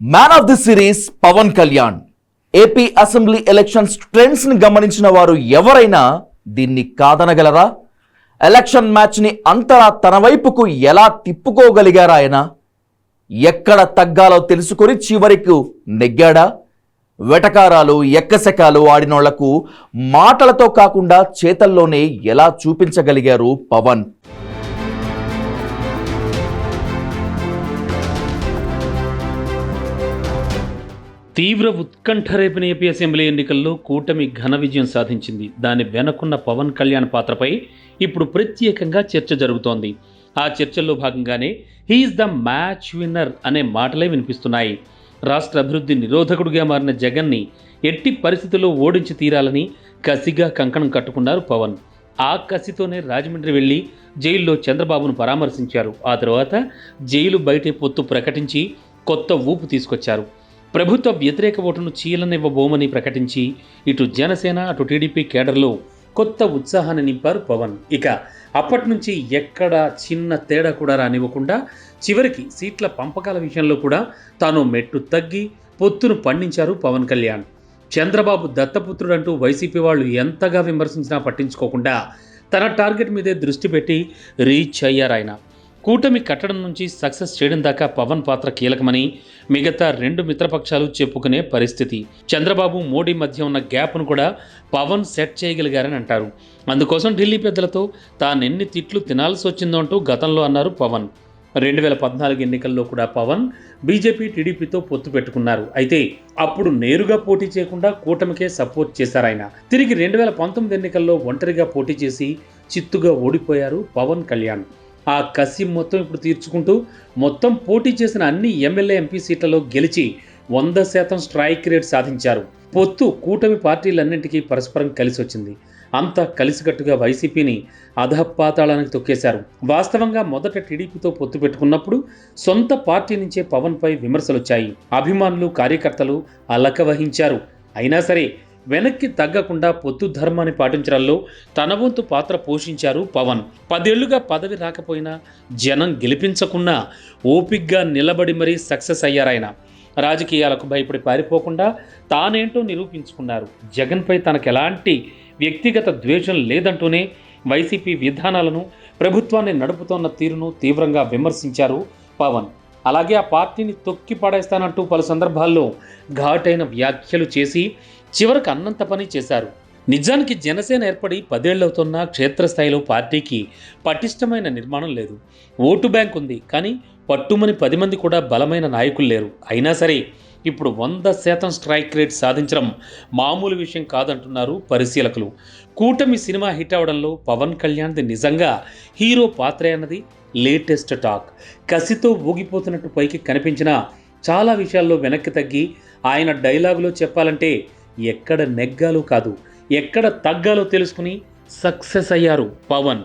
Man of the series Pawan Kalyan AP assembly elections ట్రెండ్స్ని గమనించిన వారు ఎవరైనా దీన్ని కాదనగలరా? ఎలక్షన్ మ్యాచ్ని అంతలా తన వైపుకు ఎలా తిప్పుకోగలిగారా ఆయన? ఎక్కడ తగ్గాలో తెలుసుకొని చివరికి నెగ్గాడా? వెటకారాలు ఎక్కసెకాలు ఆడినోళ్ళకు మాటలతో కాకుండా చేతల్లోనే ఎలా చూపించగలిగారు పవన్? తీవ్ర ఉత్కంఠ రేపిన ఏపీ అసెంబ్లీ ఎన్నికల్లో కూటమి ఘన విజయం సాధించింది. దాని వెనకున్న పవన్ కళ్యాణ్ పాత్రపై ఇప్పుడు ప్రత్యేకంగా చర్చ జరుగుతోంది. ఆ చర్చల్లో భాగంగానే హీఈస్ ద మ్యాచ్ విన్నర్ అనే మాటలే వినిపిస్తున్నాయి. రాష్ట్ర అభివృద్ధి నిరోధకుడిగా మారిన జగన్ని ఎట్టి పరిస్థితుల్లో ఓడించి తీరాలని కసిగా కంకణం కట్టుకున్నారు పవన్. ఆ కసితోనే రాజమండ్రి వెళ్ళి జైల్లో చంద్రబాబును పరామర్శించారు. ఆ తర్వాత జైలు బయటే పొత్తు ప్రకటించి కొత్త ఊపు తీసుకొచ్చారు. ప్రభుత్వ వ్యతిరేక ఓటును చీలనివ్వబోమని ప్రకటించి ఇటు జనసేన అటు టీడీపీ కేడర్లో కొత్త ఉత్సాహాన్ని నింపారు పవన్. ఇక అప్పటి నుంచి ఎక్కడ చిన్న తేడా కూడా రానివ్వకుండా చివరికి సీట్ల పంపకాల విషయంలో కూడా తాను మెట్టు తగ్గి పొత్తును పండించారు పవన్ కళ్యాణ్. చంద్రబాబు దత్తపుత్రుడంటూ వైసీపీ వాళ్ళు ఎంతగా విమర్శించినా పట్టించుకోకుండా తన టార్గెట్ మీదే దృష్టి పెట్టి రీచ్ అయ్యారు ఆయన కూటమి కట్టడం నుంచి సక్సెస్ చేయడం దాకా పవన్ పాత్ర కీలకమని మిగతా రెండు మిత్రపక్షాలు చెప్పుకునే పరిస్థితి. చంద్రబాబు మోడీ మధ్య ఉన్న గ్యాప్ను కూడా పవన్ సెట్ చేయగలిగారని అంటారు. అందుకోసం ఢిల్లీ పెద్దలతో తానెన్ని తిట్లు తినాల్సి వచ్చిందో అంటూ గతంలో అన్నారు పవన్. రెండు వేల పద్నాలుగు ఎన్నికల్లో కూడా పవన్ బీజేపీ టీడీపీతో పొత్తు పెట్టుకున్నారు. అయితే అప్పుడు నేరుగా పోటీ చేయకుండా కూటమికే సపోర్ట్ చేశారు ఆయన. తిరిగి రెండు వేల పంతొమ్మిది ఎన్నికల్లో ఒంటరిగా పోటీ చేసి చిత్తుగా ఓడిపోయారు పవన్ కళ్యాణ్. ఆ కసి మొత్తం ఇప్పుడు తీర్చుకుంటూ మొత్తం పోటీ చేసిన అన్ని ఎమ్మెల్యే ఎంపీ సీట్లలో గెలిచి వంద శాతం స్ట్రైక్ రేట్ సాధించారు. పొత్తు కూటమి పార్టీలన్నింటికీ పరస్పరం కలిసి వచ్చింది అంతా కలిసికట్టుగా వైసీపీని అధపాతాళానికి తొక్కేశారు. వాస్తవంగా మొదట టీడీపీతో పొత్తు పెట్టుకున్నప్పుడు సొంత పార్టీ నుంచే పవన్పై విమర్శలు వచ్చాయి అభిమానులు కార్యకర్తలు అలక వహించారు అయినా సరే వెనక్కి తగ్గకుండా పొత్తు ధర్మాన్ని పాటించడంలో తన వంతు పాత్ర పోషించారు పవన్. పదేళ్ళుగా పదవి రాకపోయినా జనం గెలిపించకున్నా ఓపిగ్గా నిలబడి మరీ సక్సెస్ అయ్యారాయన రాజకీయాలకు భయపడి పారిపోకుండా తానేంటో నిరూపించుకున్నారు. జగన్పై తనకు ఎలాంటి వ్యక్తిగత ద్వేషం లేదంటూనే వైసీపీ విధానాలను ప్రభుత్వాన్ని నడుపుతోన్న తీరును తీవ్రంగా విమర్శించారు పవన్. అలాగే ఆ పార్టీని తొక్కి పడేస్తానంటూ పలు సందర్భాల్లో ఘాటైన వ్యాఖ్యలు చేసి చివరకు అన్నంత పని చేశారు. నిజానికి జనసేన ఏర్పడి పదేళ్ళవుతున్న క్షేత్రస్థాయిలో పార్టీకి పటిష్టమైన నిర్మాణం లేదు. ఓటు బ్యాంక్ ఉంది కానీ పట్టుమని పది మంది కూడా బలమైన నాయకులు లేరు. అయినా సరే ఇప్పుడు వంద శాతం స్ట్రైక్ రేట్ సాధించడం మామూలు విషయం కాదంటున్నారు పరిశీలకులు. కూటమి సినిమా హిట్ అవడంలో పవన్ కళ్యాణ్ది నిజంగా హీరో పాత్రే అన్నది లేటెస్ట్ టాక్. కసితో ఊగిపోతున్నట్టు పైకి కనిపించిన చాలా విషయాల్లో వెనక్కి తగ్గి ఆయన డైలాగులో చెప్పాలంటే ఎక్కడ నెగ్గాలో కాదు ఎక్కడ తగ్గాలో తెలుసుకుని సక్సెస్ అయ్యారు పవన్.